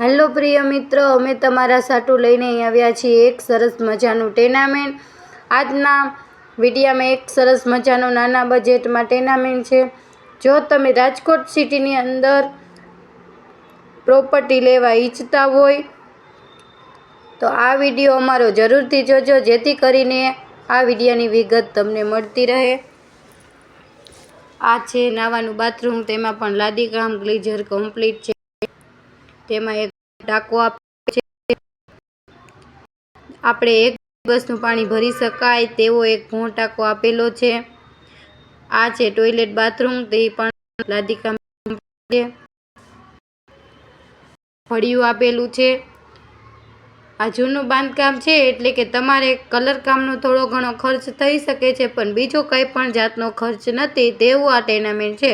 Hello પ્રિય મિત્રો, અમે તમારા સાટું લઈને આવ્યા છીએ એક સરસ મજાનું ટેનામેન્ટ. આજના વિડીયામાં એક સરસ મજાનું નાના બજેટમાં ટેનામેન્ટ છે. જો તમે રાજકોટ સિટીની અંદર પ્રોપર્ટી લેવા ઈચ્છતા હોય, તો આ વીડિયો અમારો જરૂરથી જોજો, જેથી કરીને આ વિડીયાની વિગત તમને મળતી રહે. આ છે નાવાનું બાથરૂમ, તેમાં પણ લાદી કામ ગ્લીઝર કમ્પ્લીટ છે. તેમાં એક ટાંકો આપે છે. આપણે એક દિવસનું પાણી ભરી શકાય તેવો એક ઘઉં ટાંકો આપેલો છે. આ છે ટોયલેટ બાથરૂમ, તે પણ લાદીકામ છે. ફળિયું આપેલું છે. આ જૂનું બાંધકામ છે એટલે કે તમારે કલર કામનો થોડો ઘણો ખર્ચ થઈ શકે છે, પણ બીજો કંઈ પણ જાતનો ખર્ચ નથી, તેવું આ ટેનામેન્ટ છે.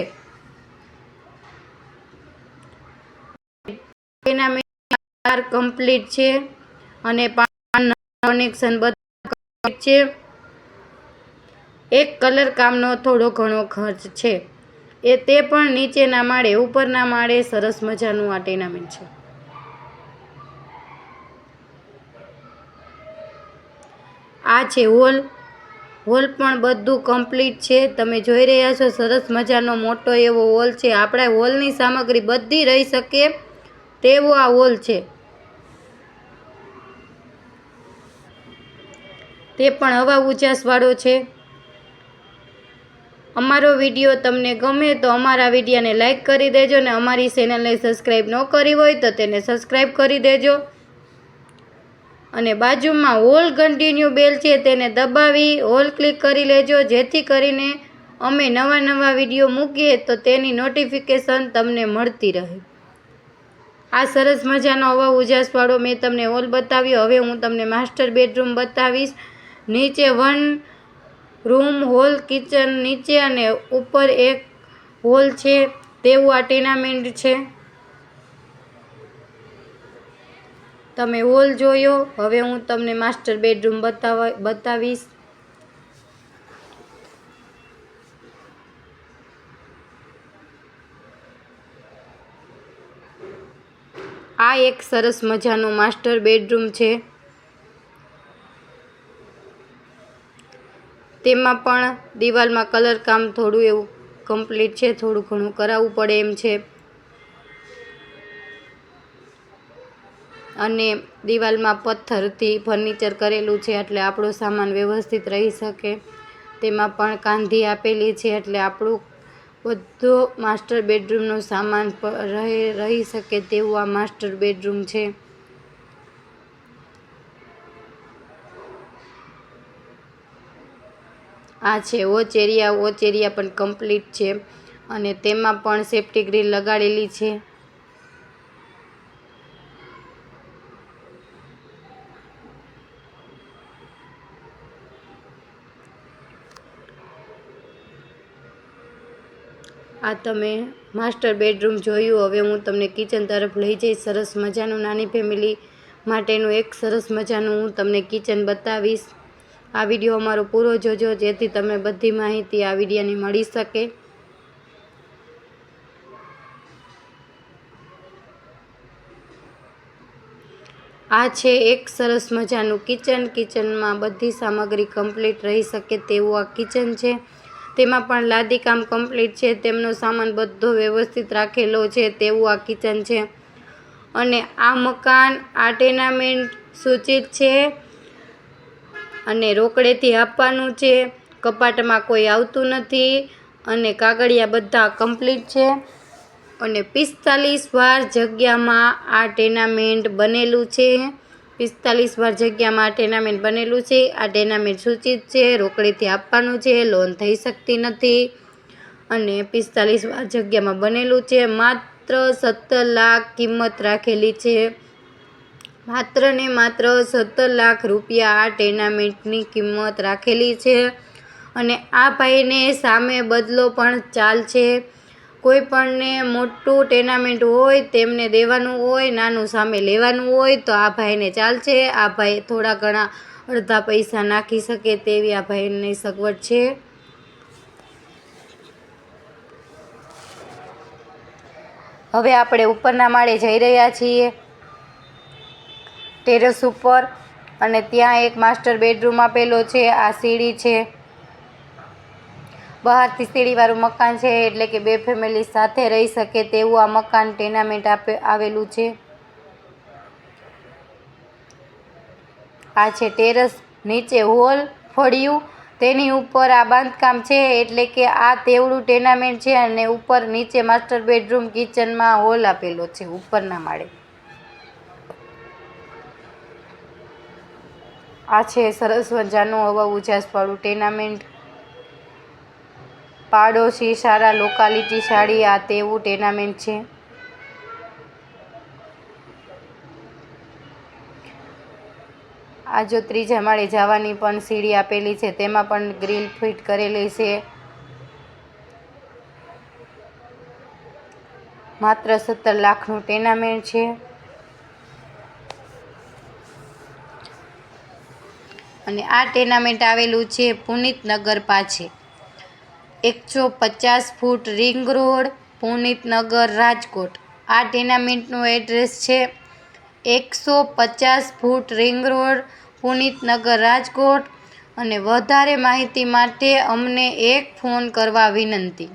ટેનામેન્ટ કમ્પ્લીટ છે અને કનેક્શન બધા છે. એક કલર કામનો થોડો ઘણો ખર્ચ છે. એ તે પણ નીચેના માળે, ઉપરના માળે સરસ મજાનું આ ટેનામેન્ટ છે. આ છે હોલ હોલ પણ બધું કમ્પ્લીટ છે. તમે જોઈ રહ્યા છો સરસ મજાનો મોટો એવો હોલ છે. આપણા હોલની સામગ્રી બધી રહી શકે તેવો આ હોલ છે. તે પણ હવા ઉજાસવાળો છે. અમારો વીડિયો તમને ગમે તો અમારા વિડીયોને લાઇક કરી દેજો ને અમારી ચેનલને સબસ્ક્રાઈબ ન કરી હોય તો તેને સબસ્ક્રાઈબ કરી દેજો. અને બાજુમાં હોલ કન્ટિન્યુ બેલ છે તેને દબાવી હોલ ક્લિક કરી લેજો. જેથી કરીને અમે નવા નવા વીડિયો મૂકીએ તો તેની નોટિફિકેશન તમને મળતી રહે. આ સરસ મજાનો હવા ઉજાસવાળો મેં તમને હોલ બતાવ્યો. હવે હું તમને માસ્ટર બેડરૂમ બતાવીશ. નીચે વન રૂમ, હોલ, કિચન, નીચે અને ઉપર એક હોલ છે. તેવું આ ટેનામેન્ટ છે. તમે હોલ જોયો. હવે હું તમને માસ્ટર બેડરૂમ બતાવા, બતાવીશ. આ એક સરસ મજાનું માસ્ટર બેડરૂમ છે. તેમાં પણ દિવાલમાં કલર કામ થોડું એવું કમ્પ્લીટ છે, થોડું ઘણું કરાવવું પડે એમ છે. અને દિવાલમાં પથ્થરથી ફર્નિચર કરેલું છે એટલે આપણો સામાન વ્યવસ્થિત રહી શકે. તેમાં પણ કાંધી આપેલી છે એટલે આપણું બધો માસ્ટર બેડરૂમનો સામાન રહે, રહી શકે તેવું આ માસ્ટર બેડરૂમ છે. આ છે, ઓચેરિયા એરિયા પણ કમ્પ્લીટ છે. અને તેમાં પણ સેફ્ટી ગ્રીલ લગાડેલી છે. આ તમે માસ્ટર બેડરૂમ જોયું, હવે હું તમને કિચન તરફ લઈ જઈશ. સરસ મજાનું નાની ફેમિલી માટેનું એક સરસ મજાનું હું તમને કિચન બતાવીશ. આ વીડિયો અમારો પૂરો જોજો, જેથી તમે બધી માહિતી આ વિડીયોની મળી શકે. આ છે એક સરસ મજાનું કિચન. કિચનમાં બધી સામગ્રી કમ્પ્લીટ રહી શકે તેવું આ કિચન છે. તેમાં પણ લાદી કામ કમ્પ્લીટ છે. તેમનો સામાન બધો વ્યવસ્થિત રાખેલો છે તેવું આ કિચન છે. અને આ મકાન આ ટેનામેન્ટ સૂચિત છે. અને રોકડેથી આપવાનું છે. કપાટમાં કોઈ આવતું નથી અને કાગળિયા બધા કમ્પ્લીટ છે. અને પિસ્તાલીસ વાર જગ્યામાં આ ટેનામેન્ટ બનેલું છે. પિસ્તાલીસ વાર જગ્યામાં આ ટેનામેન્ટ બનેલું છે. આ ટેનામેન્ટ સૂચિત છે. રોકડીથી આપવાનું છે. લોન થઈ શકતી નથી. અને પિસ્તાલીસ વાર જગ્યામાં બનેલું છે. માત્ર સત્તર લાખ કિંમત રાખેલી છે. માત્ર ને માત્ર સત્તર લાખ રૂપિયા આ ટેનામેન્ટની કિંમત રાખેલી છે અને આ ભાઈને સામે બદલો પણ ચાલશે. કોઈ પણને મોટું ટેનામેન્ટ હોય, તેમને દેવાનું હોય, નાનું સામે લેવાનું હોય, તો આ ભાઈને ચાલશે. આ ભાઈ થોડા ઘણા અડધા પૈસા નાખી શકે તેવી આ ભાઈની સગવડ છે. હવે આપણે ઉપરના માળે જઈ રહ્યા છીએ. ટેરેસ ઉપર અને ત્યાં એક માસ્ટર બેડરૂમ આપેલો છે, આ સીડી છે. બહારથી સીડીવાળું મકાન છે, એટલે કે બે ફેમિલી સાથે રહી શકે તેવું આ મકાન ટેનામેન્ટ આપે, આવેલું છે. આ છે ટેરેસ, નીચે હોલ ફળિયું, તેની ઉપર આ બાંધકામ છે, એટલે કે આ તેવડું ટેનામેન્ટ છે અને ઉપર નીચે માસ્ટર બેડરૂમ કિચનમાં હોલ આપેલો છે, ઉપરના માળે. આ છે સરસ મજાનું હવા ઉજાસવાળું ટેનામેન્ટ. પાડોશી સારા લોકાલિટી સાડી, આ તેવું ટેનામેન્ટ છે. આ જો ત્રીજા માળે જવાની પણ સીડી આપેલી છે, તેમાં પણ ગ્રીલ ફિટ કરેલી છે. માત્ર સત્તર લાખનું ટેનામેન્ટ છે. અને આ ટેનામેન્ટ આવેલું છે પુનિતનગર પાસે એકસો પચાસ foot ring road Punitnagar Rajkot. આ ટેનામેન્ટનું એડ્રેસ છે એકસો પચાસ foot ring road Punitnagar Rajkot. અને વધારે માહિતી માટે અમને એક ફોન કરવા વિનંતી.